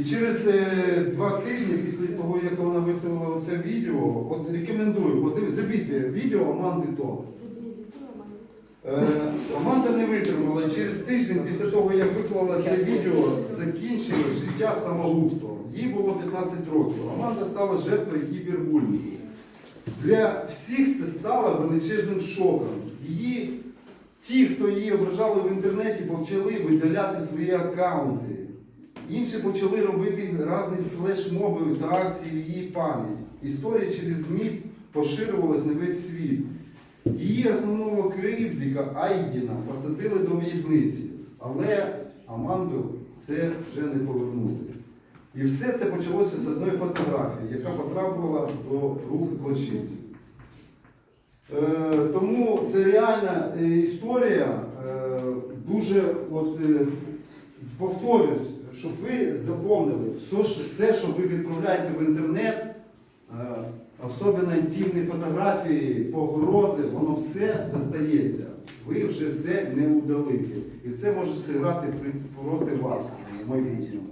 І через е, два тижні після того, як вона виставила це відео, от рекомендую, от забіть відео Аманди То. Е, Аманда не витримала і через тиждень після того, як виклала це відео, закінчила життя самогубством. Їй було 15 років. Аманда стала жертвою кібербулінгу. Для всіх це стало величезним шоком. Її, ті, хто її ображали в інтернеті, почали видаляти свої аккаунти. Інші почали робити різні флешмоби та акції в її пам'ять. Історія через ЗМІ поширювалась на весь світ. Її основного кривдника Айдіна посадили до в'язниці, але Аманду це вже не повернути. І все це почалося з одної фотографії, яка потрапила до рук злочинців. Е, тому це реальна е, історія, е, дуже от, е, повторюсь, щоб ви запомнили, все, що- ви відправляєте в інтернет, е, особливо інтимні фотографії, погрози, воно все достається. Ви вже це не удалите. І це може зіграти проти вас в майбутньому.